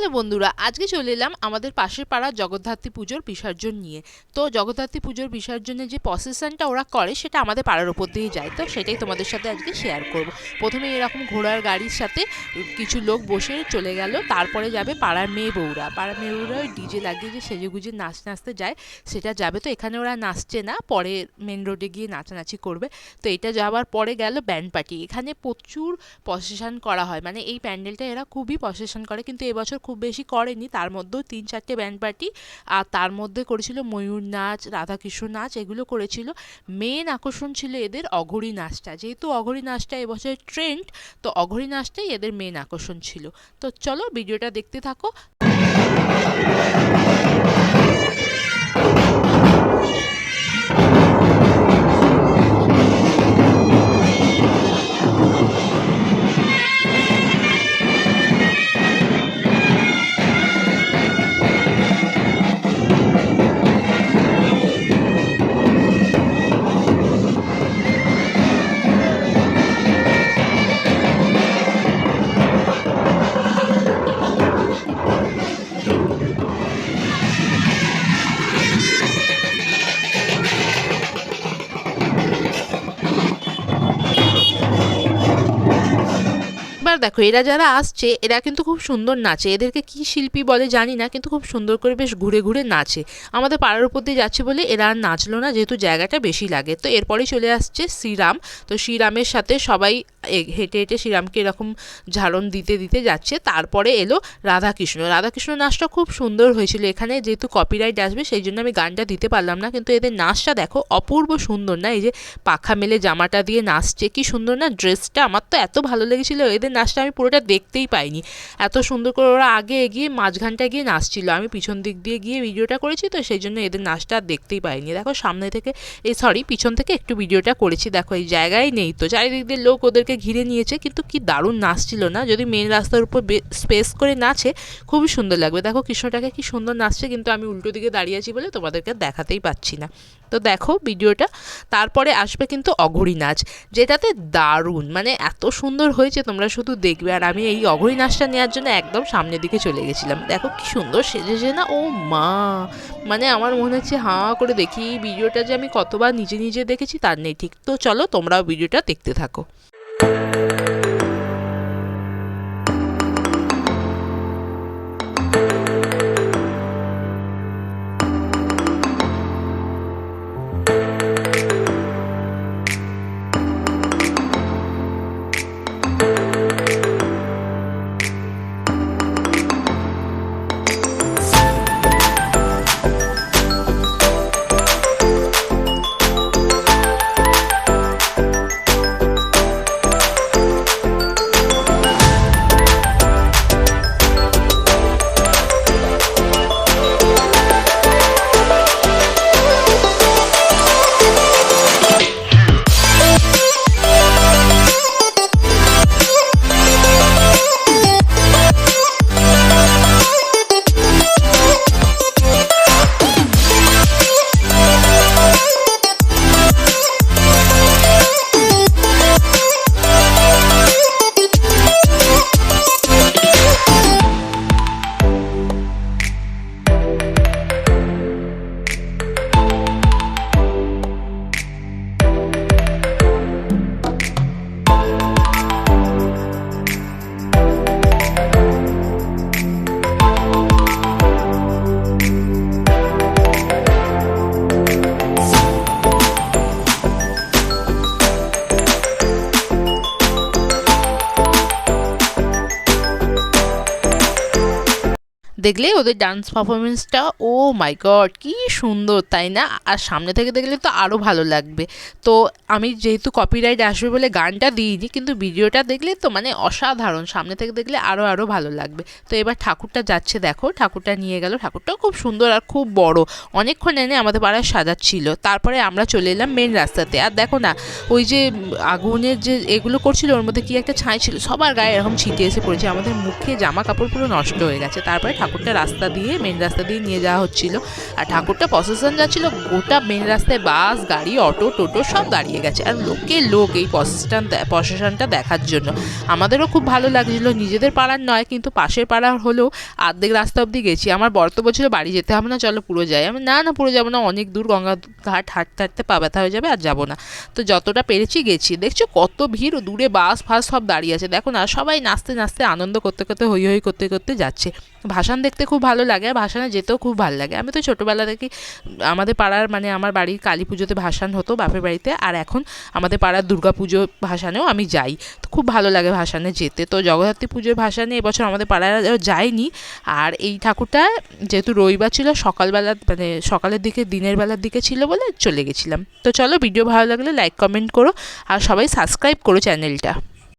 Hello বন্ধুরা, আজকে চলে এলাম আমাদের পাশের পাড়ার জগদ্ধাত্রী পুজোর বিসর্জন নিয়ে। তো জগদ্ধাত্রী পুজোর বিসর্জনে যে প্রসেশনটা ওরা করে সেটা আমাদের পাড়ার ওপর দিয়েই যায়। তো সেটাই তোমাদের সাথে আজকে শেয়ার করব। প্রথমে এরকম ঘোড়ার গাড়ির সাথে কিছু লোক বসে চলে গেল, তারপরে যাবে পাড়ার মেয়ে বউরা। পাড়ার মেয়ে বউরা ওই ডিজে লাগিয়ে যে সেজে গুজে নাচ নাচতে যায়, সেটা যাবে। তো এখানে ওরা নাচছে না, পরে মেন রোডে গিয়ে নাচানাচি করবে। তো এটা যাওয়ার পরে গেল ব্যান্ড পার্টি এখানে প্রচুর প্রসেশন করা হয়। মানে এই প্যান্ডেলটা এরা খুবই প্রসেশন করে, কিন্তু এবছর খুব বেশি করেনি। তার মধ্যেও তিন চারটে ব্যান্ড পার্টি আর তার মধ্যে করেছিল ময়ূর নাচ, রাধাকৃষ্ণ নাচ, এগুলো করেছিল। মেন আকর্ষণ ছিল এদের অঘরী নাচটা। যেহেতু অঘরী নাচটা এবছর ট্রেন্ড তো অঘরী নাচটাই এদের মেন আকর্ষণ ছিল। তো চলো ভিডিওটা দেখতে থাকো। এবার দেখো, এরা যারা আসছে, এরা কিন্তু খুব সুন্দর নাচে। এদেরকে কি শিল্পী বলে জানি না, কিন্তু খুব সুন্দর করে বেশ ঘুরে ঘুরে নাচে। আমাদের পাড়ার উপর দিয়ে যাচ্ছে বলে এরা আর নাচলো না, যেহেতু জায়গাটা বেশি লাগে। তো এরপরে চলে আসছে শ্রীরাম। তো শ্রীরামের সাথে সবাই হেঁটে হেঁটে শ্রীরামকে এরকম ঝাড়ন দিতে দিতে যাচ্ছে। তারপরে এলো রাধাকৃষ্ণ। রাধাকৃষ্ণ নাচটা খুব সুন্দর হয়েছিল এখানে, যেহেতু কপিরাইট আসবে, সেই জন্য আমি গানটা দিতে পারলাম না। কিন্তু এদের নাচটা দেখো, অপূর্ব সুন্দর না? এই যে পাখা মেলে জামাটা দিয়ে নাচছে, কি সুন্দর না? ড্রেসটা আমার তো এত ভালো লেগেছিল, এদের নাচটা আমি পুরোটা দেখতেই পাইনি। এত সুন্দর করে ওরা আগে এগিয়ে মাঝখানটা গিয়ে নাচছিল। আমি পিছন দিক দিয়ে গিয়ে ভিডিওটা করেছি, তো সেই জন্য এদের নাচটা দেখতেই পাইনি। দেখো সামনে থেকে, এই সরি পিছন থেকে একটু ভিডিওটা করেছি। দেখো এই জায়গায় নেই তো। চারিদিক দিয়ে লোক ওদেরকে ঘিরে নিয়েছে, কিন্তু কি দারুণ নাচছিল না? যদি মেন রাস্তার উপর স্পেস করে নাচে, খুবই সুন্দর লাগবে। দেখো কৃষ্ণটাকে কি সুন্দর নাচছে, কিন্তু আমি উল্টো দিকে দাঁড়িয়ে আছি বলে তোমাদেরকে দেখাতেই পাচ্ছি না। তো দেখো ভিডিওটা, তারপরে আসবে কিন্তু অঘরী নাচ, যেটাতে দারুণ মানে এত সুন্দর হয়েছে তোমরা শুধু দেখবে। আর আমি এই অঘরী নাচটা নেওয়ার জন্য একদম সামনের দিকে চলে গেছিলাম। দেখো কি সুন্দর সেজেছে না? ও মা! মানে আমার মনে হচ্ছে হাঁ করে দেখি ভিডিওটা যে আমি কতবার নিজে নিজে দেখেছি তার নেই। ঠিক তো চলো তোমরাও ভিডিওটা দেখতে থাকো। দেখলে ওদের ডান্স পারফরমেন্সটা ও মাই গড কি সুন্দর, তাই না? আর সামনে থেকে দেখলে তো আরও ভালো লাগবে। তো আমি যেহেতু কপিরাইট আসবে বলে গানটা দিইনি, কিন্তু ভিডিওটা দেখলে তো মানে অসাধারণ, সামনে থেকে দেখলে আরও আরও ভালো লাগবে। তো এবার ঠাকুরটা যাচ্ছে, দেখো, ঠাকুরটা নিয়ে গেল। ঠাকুরটাও খুব সুন্দর আর খুব বড়। অনেকক্ষণ এনে আমাদের পাড়ায় সাজাচ্ছিল। তারপরে আমরা চলে এলাম মেন রাস্তাতে। আর দেখো না, ওই যে আগুনের যে এগুলো করছিল, ওর মধ্যে কি একটা ছাই ছিল, সবার গায়ে এরকম ছিটে এসে পড়েছে। আমাদের মুখে জামা কাপড় পুরো নষ্ট হয়ে গেছে। তারপরে ঠাকুরটা রাস্তা দিয়ে মেন রাস্তা দিয়ে নিয়ে যাওয়া হচ্ছিল। আর ঠাকুরটা প্রসেশন যাচ্ছিল গোটা মেন রাস্তায় বাস, গাড়ি, অটো, টোটো সব দাঁড়িয়ে গেছে। আর লোকে লোক এই প্রসেশন প্রসেশনটা দেখার জন্য। আমাদেরও খুব ভালো লাগছিল, নিজেদের পাড়ার নয়, কিন্তু পাশের পাড়ার হলেও আর্ধেক রাস্তা অবধি গেছি। আমার বর্তব্য ছিল, বাড়ি যেতে হবে না, চলো পুরো যাই। আমি, না না, পুরো যাব না, অনেক দূর গঙ্গা ঘাট হাঁটতে হাঁটতে পা ব্যথা হয়ে যাবে আর যাব না। তো যতটা পেরেছি গেছি। দেখছ কত ভিড়, দূরে বাস, ফাস সব দাঁড়িয়ে আছে। দেখো না, সবাই নাচতে নাচতে আনন্দ করতে করতে, হই হই, করতে করতে যাচ্ছে। ভাসান দেখতে খুব ভালো লাগে, আর ভাসানে যেতেও খুব ভালো লাগে। আমি তো ছোটোবেলা থেকে আমাদের পাড়ার মানে আমার বাড়ির কালী পুজোতে ভাসান হতো বাপের বাড়িতে, আর এখন আমাদের পাড়ার দুর্গা পুজো ভাসানেও আমি যাই। তো খুব ভালো লাগে ভাসানে যেতে। তো জগদ্ধাত্রী পুজোর ভাসানে এবছর আমাদের পাড়ায় যায়নি আর এই ঠাকুরটা যেহেতু রবিবার ছিল, সকালবেলা মানে সকালের দিকে, দিনের বেলার দিকে ছিল বলে চলে গেছিলাম। তো চলো, ভিডিও ভালো লাগলে লাইক, কমেন্ট করো, আর সবাই সাবস্ক্রাইব করো চ্যানেলটা।